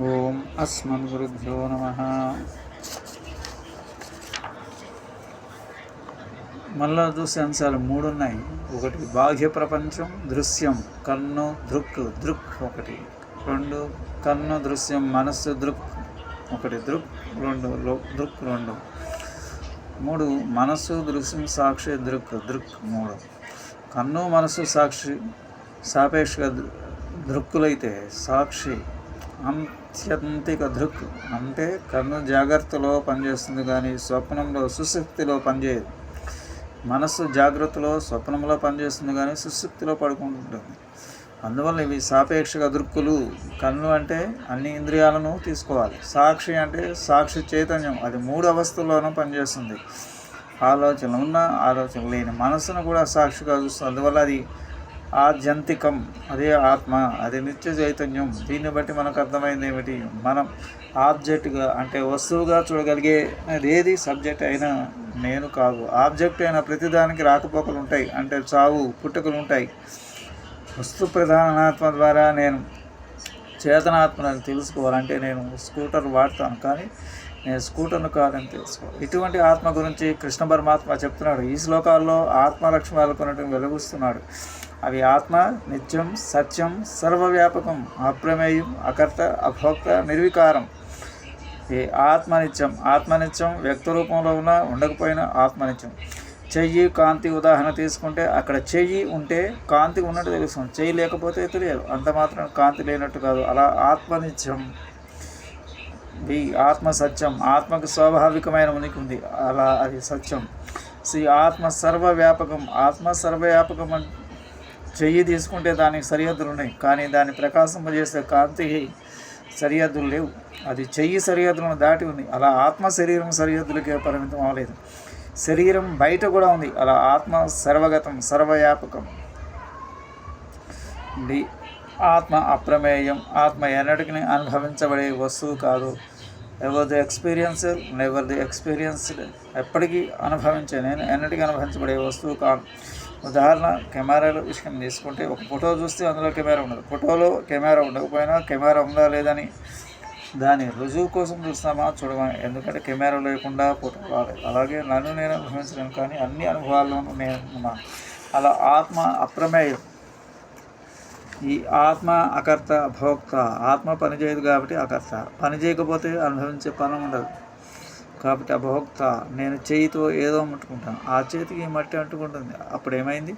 ఓం అస్మద్గురుభ్యో నమ. మళ్ళా చూసే అంశాలు మూడు ఉన్నాయి ఒకటి బాహ్య ప్రపంచం దృశ్యం కన్ను దృక్ దృక్ ఒకటి. రెండు కన్ను దృశ్యం మనస్సు దృక్ ఒకటి. దృక్ రెండు లో దృక్ రెండు. మూడు మనస్సు దృశ్యం సాక్షి దృక్ దృక్ మూడు. కన్ను మనస్సు సాక్షి సాపేక్ష దృక్కులైతే సాక్షి అంత్యంతిక దృక్ అంటే కన్ను జాగ్రత్తలో పనిచేస్తుంది కానీ స్వప్నంలో సుశక్తిలో పనిచేయదు. మనస్సు జాగ్రత్తలో స్వప్నంలో పనిచేస్తుంది కానీ సుశక్తిలో పడుకుంటుంది అందువల్ల ఇవి సాపేక్షక దృక్కులు. కన్ను అంటే అన్ని ఇంద్రియాలను తీసుకోవాలి. సాక్షి అంటే సాక్షి చైతన్యం. అది మూడు అవస్థల్లోనూ పనిచేస్తుంది. ఆలోచనలు ఉన్న ఆలోచన లేని మనస్సును కూడా సాక్షిగా చూస్తుంది. అందువల్ల అది ఆద్యంతికం అదే ఆత్మ అదే నిత్య చైతన్యం. దీన్ని బట్టి మనకు అర్థమైంది ఏమిటి? మనం ఆబ్జెక్ట్గా అంటే వస్తువుగా చూడగలిగే ఏది సబ్జెక్ట్ అయినా నేను కాదు. ఆబ్జెక్ట్ అయిన ప్రతిదానికి రాకపోకలు ఉంటాయి. అంటే చావు పుట్టుకలు ఉంటాయి. వస్తు ప్రధానాత్మ ద్వారా నేను చేతనాత్మని తెలుసుకోవాలంటే నేను స్కూటర్ వాడతాను. కానీ నేను స్కూటర్ను కాదని తెలుసుకో. ఇటువంటి ఆత్మ గురించి కృష్ణ పరమాత్మ చెప్తున్నాడు. ఈ శ్లోకాల్లో ఆత్మ లక్ష్యాలు కొనటం వెలుగుస్తున్నాడు. అవి ఆత్మ నిత్యం సత్యం సర్వవ్యాపకం అప్రమేయం అకర్త అభోక్త నిర్వికారం. ఈ ఆత్మనిత్యం ఆత్మనిత్యం వ్యక్త రూపంలో ఉన్న ఉండకపోయినా ఆత్మనిత్యం చెయ్యి కాంతి ఉదాహరణ తీసుకుంటే అక్కడ చెయ్యి ఉంటే కాంతి ఉన్నట్టు తెలుస్తుంది. చెయ్యి లేకపోతే తెలియదు. అంత మాత్రం కాంతి లేనట్టు కాదు. అలా ఆత్మనిత్యం బి ఆత్మ సత్యం. ఆత్మకు స్వాభావికమైన ఉనికి ఉంది. అలా అది సత్యం. శ్రీ ఆత్మ సర్వవ్యాపకం. ఆత్మ సర్వవ్యాపకం అంటే చెయ్యి తీసుకుంటే దానికి సరిహద్దులు ఉన్నాయి. కానీ దాన్ని ప్రకాశింపజేసే కాంతి సరిహద్దులు లేవు. అది చెయ్యి సరిహద్దులను దాటి ఉంది. అలా ఆత్మ శరీరం సరిహద్దులకే పరిమితం అవ్వలేదు. శరీరం బయట కూడా ఉంది. అలా ఆత్మ సర్వగతం సర్వవ్యాపకం. డి ఆత్మ అప్రమేయం. ఆత్మ ఎన్నటికీ అనుభవించబడే వస్తువు కాదు. Ever the experiencer never the experienced ఎప్పటికీ అనుభవించే నేను ఎన్నటికీ అనుభవించబడే వస్తువు కాను ఉదాహరణ కెమెరాలో విషయం తీసుకుంటే ఒక ఫోటో చూస్తే అందులో కెమెరా ఉండదు. ఫోటోలో కెమెరా ఉండకపోయినా కెమెరా ఉందా లేదని దాని రుజువు కోసం చూస్తామా? చూడమా? ఎందుకంటే కెమెరా లేకుండా ఫోటో రాలేదు. అలాగే నన్ను నేను అనుభవించలేను కానీ అన్ని అనుభవాల్లోనూ నేను ఉన్నాను. అలా ఆత్మ అప్రమేయం. ఈ ఆత్మ అకర్త భోక్త. ఆత్మ పనిచేయదు కాబట్టి అకర్త. పని చేయకపోతే అనుభవించే పని ఉండదు. కాబట్టి అభోక్త నేను చేయితో ఏదో ముట్టుకుంటాను. ఆ చేతికి మట్టి అంటుకుంటుంది. అప్పుడు ఏమైంది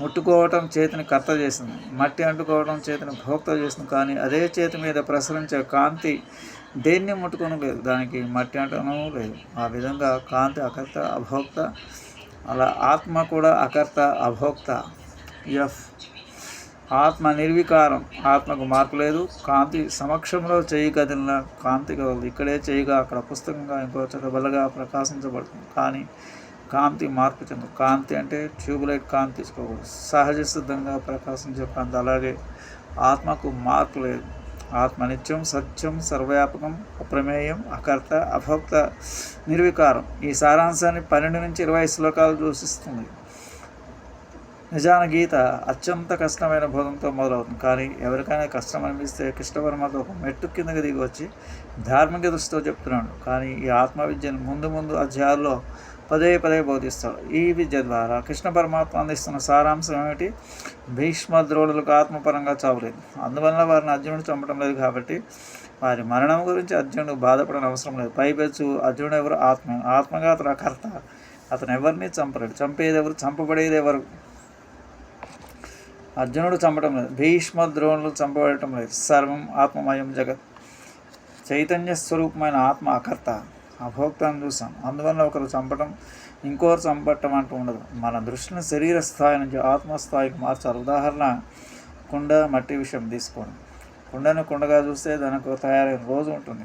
ముట్టుకోవటం చేతిని కర్త చేసింది. మట్టి అంటుకోవడం చేతిని భోక్త చేసింది. కానీ అదే చేతి మీద ప్రసరించే కాంతి దేన్ని ముట్టుకోను లేదు. దానికి మట్టి అంటను లేదు. ఆ విధంగా కాంతి అకర్త అభోక్త అలా ఆత్మ కూడా అకర్త అభోక్త. ఎఫ్ ఆత్మ నిర్వికారం ఆత్మకు మార్పు లేదు. కాంతి సమక్షంలో చేయి కదిలిన కాంతి కదలదు ఇక్కడే చేయిగా అక్కడ పుస్తకంగా ఇంకో చదవలగా ప్రకాశించబడుతుంది. కానీ కాంతి మార్పు చెందు కాంతి అంటే ట్యూబ్లైట్ కాంతి తీసుకోకూడదు. సహజ సిద్ధంగా ప్రకాశించే కాంతి అలాగే ఆత్మకు మార్పు లేదు. ఆత్మ నిత్యం సత్యం సర్వవ్యాపకం అప్రమేయం అకర్త అభక్త నిర్వికారం ఈ సారాంశాన్ని పన్నెండు నుంచి ఇరవై శ్లోకాలు సూచిస్తుంది నిజాన గీత అత్యంత కష్టమైన బోధంతో మొదలవుతుంది. కానీ ఎవరికైనా కష్టం అనిపిస్తే కృష్ణ పరమాత్మ ఒక మెట్టు కిందకి దిగి వచ్చి ధార్మిక దృష్టితో చెప్తున్నాడు. కానీ ఈ ఆత్మ విద్యను ముందు ముందు అధ్యాయాల్లో పదే పదే బోధిస్తాడు. ఈ విద్య ద్వారా కృష్ణ పరమాత్మ అందిస్తున్న సారాంశం ఏమిటి? భీష్మ ద్రోణులకు ఆత్మపరంగా చావలేదు. అందువల్ల వారిని అర్జునుడు చంపడం లేదు కాబట్టి వారి మరణం గురించి అర్జునుడు బాధపడని అవసరం లేదు. పైపెచ్చు అర్జునుడు ఎవరు? ఆత్మ. ఆత్మగా అతను కర్త. అతను ఎవరిని చంపలేడు. చంపేది ఎవరు? చంపబడేది ఎవరు? అర్జునుడు చంపడం లేదు. భీష్మ ద్రోణులు చంపబడటం లేదు. సర్వం ఆత్మమయం జగత్. చైతన్య స్వరూపమైన ఆత్మ అకర్త. అభోక్తాన్ని చూసాం. అందువల్ల ఒకరు చంపటం ఇంకోరు చంపటం అంటూ ఉండదు. మన దృష్టిని శరీర స్థాయి నుంచి ఆత్మస్థాయికి మార్చాలి. ఉదాహరణ కుండ మట్టి విషయం తీసుకోండి. కుండను కుండగా చూస్తే దానికి తయారైన రోజు ఉంటుంది.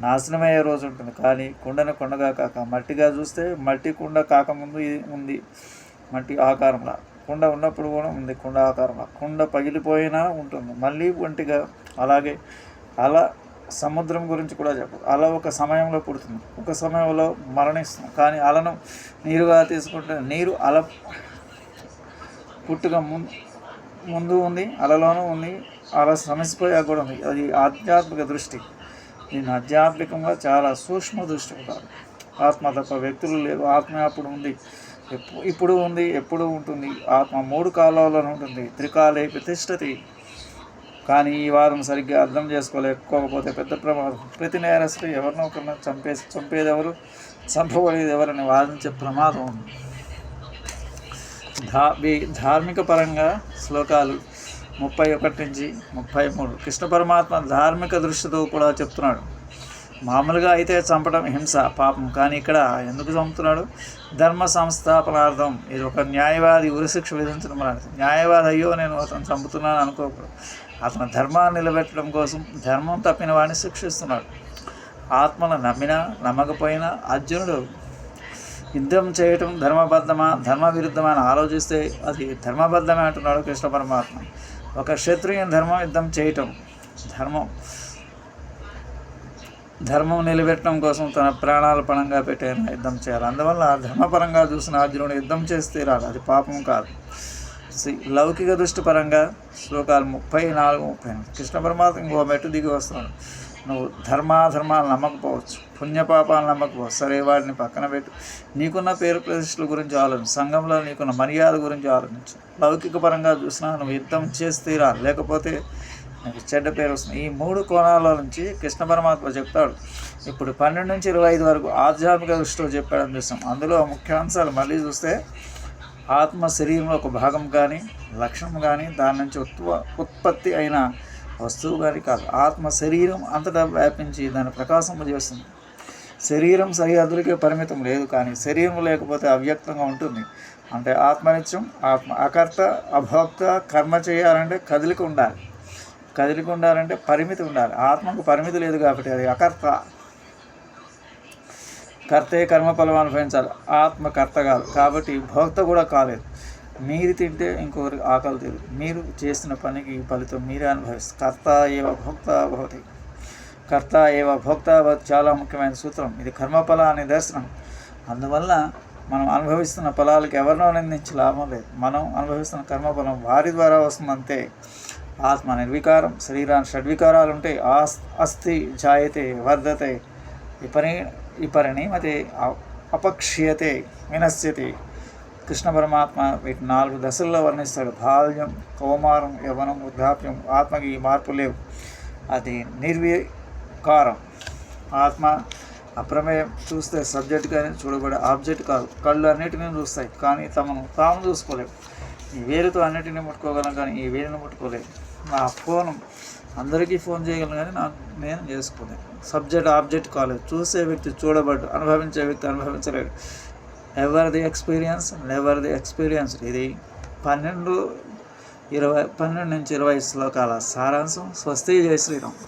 నాశనమయ్యే రోజు ఉంటుంది. కానీ కుండను కుండగా కాక మట్టిగా చూస్తే మట్టి కుండ కాకముందు ఇది ఉంది. మట్టి ఆకారంలా. కుండ ఉన్నప్పుడు కూడా ఉంది కుండ ఆకారంలో. కుండ పగిలిపోయినా ఉంటుంది. మళ్ళీ ఒంటిగా అలాగే అలా సముద్రం గురించి కూడా చెప్పు అలా ఒక సమయంలో పుడుతుంది. ఒక సమయంలో మరణిస్తుంది. కానీ అలను నీరుగా తీసుకుంటే నీరు అల పుట్టుక ముందు ముందు ఉంది అలలోనూ ఉంది. అలా సమసిపోయా కూడా ఉంది. అది ఆధ్యాత్మిక దృష్టి. దీన్ని ఆధ్యాత్మికంగా చాలా సూక్ష్మ దృష్టి ఉంటారు ఆత్మ తప్ప వ్యక్తులు లేవు. ఆత్మ అప్పుడు ఉంది. ఇప్పుడు ఉంది ఎప్పుడు ఉంటుంది. ఆత్మ మూడు కాలాల్లోనే ఉంటుంది. త్రికాలే ప్రతిష్టతి. కానీ ఈ వారం సరిగ్గా అర్థం చేసుకోలేకపోతే పెద్ద ప్రమాదం. ప్రతి నేరస్తుడు ఎవరినో ఒకరిని చంపేసి చంపేది ఎవరు చంపబడేది ఎవరని వాదించే ప్రమాదం. ఉంది ధా ధార్మిక పరంగా శ్లోకాలు ముప్పై ఒకటి నుంచి ముప్పై మూడు. కృష్ణ పరమాత్మ ధార్మిక దృష్టితో కూడా చెప్తున్నాడు. మామూలుగా అయితే చంపడం హింస పాపం. కానీ ఇక్కడ ఎందుకు చంపుతున్నాడు? ధర్మ సంస్థాపనార్థం. ఇది ఒక న్యాయవాది ఉరిశిక్ష విధించడం లాంటిది న్యాయవాది అయ్యో నేను అతను చంపుతున్నాను అనుకోకూడదు అతను ధర్మాన్ని నిలబెట్టడం కోసం ధర్మం తప్పిన వాడిని శిక్షిస్తున్నాడు. ఆత్మను నమ్మినా నమ్మకపోయినా అర్జునుడు యుద్ధం చేయటం ధర్మబద్ధమా? ధర్మ విరుద్ధమా అని ఆలోచిస్తే అది ధర్మబద్ధమే అంటున్నాడు కృష్ణ పరమాత్మ. ఒక క్షత్రియ ధర్మం యుద్ధం చేయటం ధర్మం. ధర్మం నిలబెట్టడం కోసం తన ప్రాణాలు పణంగా పెట్టి ఆయన యుద్ధం చేయాలి. అందువల్ల ధర్మపరంగా చూసిన అర్జునుడు యుద్ధం చేస్తే రాదు. అది పాపం కాదు. లౌకిక దృష్టి పరంగా శ్లోకాలు ముప్పై నాలుగు ముప్పై ఎనిమిది. కృష్ణ పరమాత్మ ఇంకో మెట్టు దిగి వస్తున్నాడు. నువ్వు ధర్మాధర్మాలు నమ్మకపోవచ్చు. పుణ్యపాపాలు నమ్మకపోవచ్చు. సరే వాటిని పక్కన పెట్టు. నీకున్న పేరు ప్రతిష్టల గురించి ఆలోచించు. సంఘంలో నీకున్న మర్యాద గురించి ఆలోచించు. లౌకిక పరంగా చూసినా నువ్వు యుద్ధం చేస్తే రా లేకపోతే నీకు చెడ్డ పేరు వస్తుంది. ఈ మూడు కోణాల నుంచి కృష్ణ పరమాత్మ చెప్తాడు. ఇప్పుడు పన్నెండు నుంచి ఇరవై ఐదు వరకు ఆధ్యాత్మిక దృష్టిలో చెప్పాడని చూస్తాం. అందులో ముఖ్యాంశాలు మళ్ళీ చూస్తే ఆత్మ శరీరంలో ఒక భాగం కానీ లక్షణం కానీ దాని నుంచి ఉత్వ ఉత్పత్తి అయిన వస్తువు కానీ కాదు. ఆత్మ శరీరం అంతటా వ్యాపించి దాని ప్రకాశం చేస్తుంది. శరీరం సరిహద్దులకే పరిమితం లేదు కానీ శరీరం లేకపోతే అవ్యక్తంగా ఉంటుంది. అంటే ఆత్మనిత్యం ఆత్మ అకర్త అభోక్త కర్మ చేయాలంటే కదిలిక ఉండాలి. కదిలిక ఉండాలంటే పరిమితి ఉండాలి. ఆత్మకు పరిమితి లేదు కాబట్టి అది అకర్త. కర్తే కర్మఫలం అనుభవించాలి ఆత్మ కర్త కాదు. కాబట్టి భోక్త కూడా కాలేదు. మీరు తింటే ఇంకొకరికి ఆకలి తీరు. మీరు చేసిన పనికి ఫలితం మీరే అనుభవిస్తారు. కర్త ఏవ భోక్త భవతి. కర్త ఏవ భోక్త భవతి చాలా ముఖ్యమైన సూత్రం. ఇది కర్మఫల దర్శనం. అందువల్ల మనం అనుభవిస్తున్న ఫలాలకు ఎవరినో నిందించి లాభం లేదు. మనం అనుభవిస్తున్న కర్మఫలం వారి ద్వారా వస్తుందంతే. ఆత్మ నిర్వికారం శరీరాన్ని షడ్వికారాలు ఉంటాయి ఆస్ అస్థి జాయతే వర్ధతే విపరి విపరిణీమతే అ- అపక్షీయతే వినశ్యతి. కృష్ణ పరమాత్మ వీటి నాలుగు దశల్లో వర్ణిస్తాడు. బాల్యం కౌమారం యవనం వృద్ధాప్యం ఆత్మకి ఈ మార్పు లేవు. అది నిర్వికారం. ఆత్మ అప్రమేయం చూస్తే సబ్జెక్ట్ కానీ చూడబడే ఆబ్జెక్ట్ కాదు. కళ్ళు అన్నిటినీ చూస్తాయి కానీ తమను తాము చూసుకోలేవు ఈ వేరుతో అన్నిటిని ముట్టుకోగలం కానీ ఈ వేరుని ముట్టుకోలేము. నా ఫోన్ అందరికీ ఫోన్ చేయగలను కానీ నాకు నేను చేసుకోలేను సబ్జెక్ట్ ఆబ్జెక్ట్ కాలేదు. చూసే వ్యక్తి చూడబడ్డు అనుభవించే వ్యక్తి అనుభవించలేడు. Ever the experience never the experience ఇది పన్నెండు ఇరవై పన్నెండు నుంచి ఇరవై శ్లోకాల సారాంశం. స్వస్తి జయ శ్రీరామ్.